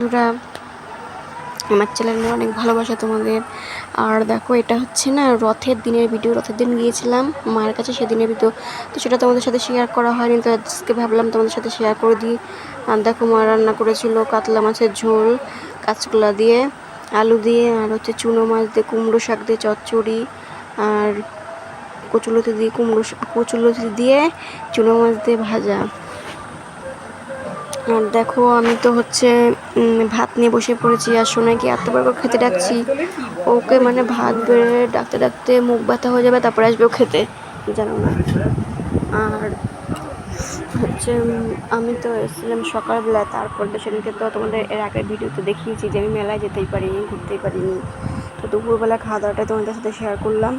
বন্ধুরা, আমার চ্যানেলে অনেক ভালোবাসা তোমাদের। আর দেখো, এটা হচ্ছে না রথের দিনের ভিডিও রথের দিন গিয়েছিলাম, মায়ের কাছে সেদিনের ভিডিও তো সেটা তোমাদের সাথে শেয়ার করা হয়নি, তো আজকে ভাবলাম তোমাদের সাথে শেয়ার করে দিই। আর দেখো, মা রান্না করেছিল কাতলা মাছের ঝোল, কাঁচকলা দিয়ে, আলু দিয়ে, আর হচ্ছে চুনো মাছ দিয়ে, কুমড়ো শাক দিয়ে, চচ্চড়ি, আর কচুলতি দিয়ে, কুমড়ো কচুলতি দিয়ে, চুনো মাছ দিয়ে ভাজা। দেখো, আমি তো হচ্ছে ভাত নিয়ে বসে পড়েছি। আর সোনাইকে এতবার করে খেতে ডাকছি। ওকে মানে ভাত বেড়ে ডাকতে ডাকতে মুখ ব্যথা হয়ে যাবে, তারপরে আসবে ও খেতে। জানো না। আর হচ্ছে আমি তো এসেছিলাম সকালবেলা তারপর তো সেদিনকে তো তোমাদের এর আগের ভিডিওতে দেখিয়েছি যে আমি মেলায় যেতেই পারিনি, ঘুরতেই পারিনি। তো দুপুরবেলা খাওয়া দাওয়াটা তোমাদের সাথে শেয়ার করলাম।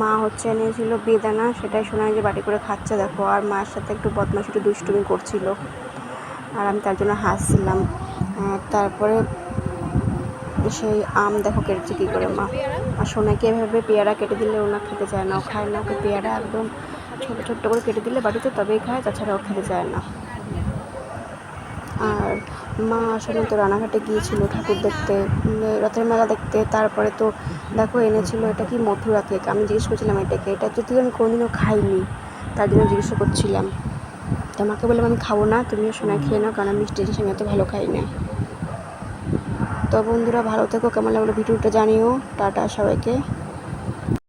মা হচ্ছে এনেছিল বেদানা, সেটাই শোনায় যে বাটি করে খাচ্ছে, দেখো। আর মায়ের সাথে একটু বদমাশ, একটু দুষ্টুমি করছিল। আর আমি তার জন্য হাসছিলাম। তারপরে সেই আম দেখো কেটেছে কী করে মা। আর সোনাকে এভাবে পেয়ারা কেটে দিলে ওনা খেতে চায় না। ও খায় না, ওকে পেয়ারা একদম ছোটো ছোট্ট করে কেটে দিলে বাড়িতে তবেই খায়, তাছাড়া ও খেতে চায় না। আর মা আসলে তো রানাঘাটে গিয়েছিল ঠাকুর দেখতে রথের মেলা দেখতে, তারপরে তো দেখো এনেছিল এটা কি মথুরা কেক আমি জিজ্ঞেস করছিলাম এটাকে এটা যদিও আমি কোনোদিনও খাইনি, তার জন্য জিজ্ঞেস করছিলাম। তো আমাকে বললাম, আমি খাব না, তুমিও সোনা খেয়ে নাও, কারণ আমি মিষ্টি জিনিস আমি এত ভালো খাই না। তো বন্ধুরা ভালো থেকো, কেমন লাগল ভিডিওটা জানিও। টাটা সবাইকে।